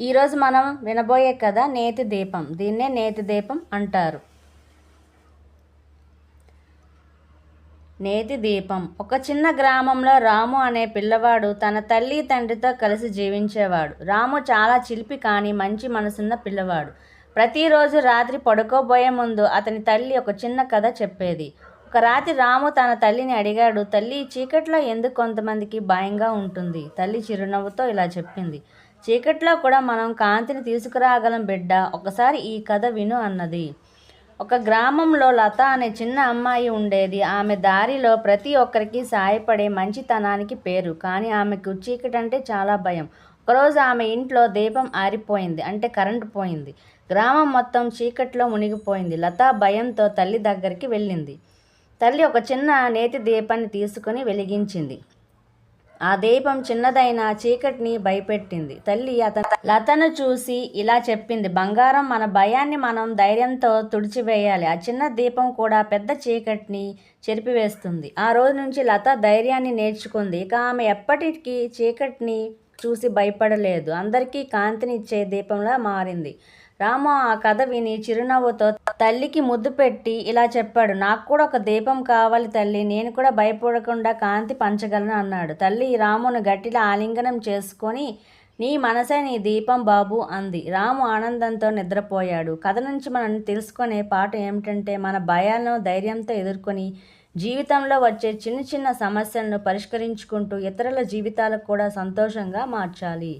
ఈరోజు మనం వినబోయే కథ నేతి దీపం. దీన్నే నేతి దీపం అంటారు. నేతి దీపం. ఒక చిన్న గ్రామంలో రాము అనే పిల్లవాడు తన తల్లి తండ్రితో కలిసి జీవించేవాడు. రాము చాలా చిలిపి కానీ మంచి మనసున్న పిల్లవాడు. ప్రతిరోజు రాత్రి పడుకోబోయే ముందు అతని తల్లి ఒక చిన్న కథ చెప్పేది. ఒక రాత్రి రాము తన తల్లిని అడిగాడు తల్లి చీకట్లో ఎందుకు కొంతమందికి భయంగా ఉంటుంది? తల్లి చిరునవ్వుతో ఇలా చెప్పింది. చీకట్లో కూడా మనం కాంతిని తీసుకురాగలం బిడ్డ ఒకసారి ఈ కథ విను అన్నది. ఒక గ్రామంలో లత అనే చిన్న అమ్మాయి ఉండేది. ఆమె దారిలో ప్రతి ఒక్కరికి సాయపడే మంచితనానికి పేరు. కానీ ఆమెకు చీకటంటే చాలా భయం. ఒకరోజు ఆమె ఇంట్లో దీపం ఆరిపోయింది. అంటే కరెంటు పోయింది. గ్రామం మొత్తం చీకట్లో మునిగిపోయింది. లత భయంతో తల్లి దగ్గరికి వెళ్ళింది. తల్లి ఒక చిన్న నేతి దీపాన్ని తీసుకుని వెలిగించింది. ఆ దీపం చిన్నదైన చీకటిని భయపెట్టింది. తల్లి అతను లతను చూసి ఇలా చెప్పింది. బంగారం మన భయాన్ని మనం ధైర్యంతో తుడిచివేయాలి. ఆ చిన్న దీపం కూడా పెద్ద చీకటిని చెరిపివేస్తుంది. ఆ రోజు నుంచి లత ధైర్యాన్ని నేర్చుకుంది. ఇక ఆమె ఎప్పటికీ చీకటిని చూసి భయపడలేదు. అందరికీ కాంతిని ఇచ్చే దీపంలా మారింది. రాము ఆ కథ విని చిరునవ్వుతో తల్లికి ముద్దు పెట్టి ఇలా చెప్పాడు. నాకు కూడా ఒక దీపం కావాలి తల్లి. నేను కూడా భయపడకుండా కాంతి పంచగలను అన్నాడు. తల్లి రామును గట్టిలా ఆలింగనం చేసుకొని నీ మనసే నీ దీపం బాబు అంది. రాము ఆనందంతో నిద్రపోయాడు. కథ నుంచి మనం తెలుసుకునే పాట ఏమిటంటే మన భయాలను ధైర్యంతో ఎదుర్కొని జీవితంలో వచ్చే చిన్న చిన్న సమస్యలను పరిష్కరించుకుంటూ ఇతరుల జీవితాలకు కూడా సంతోషంగా మార్చాలి.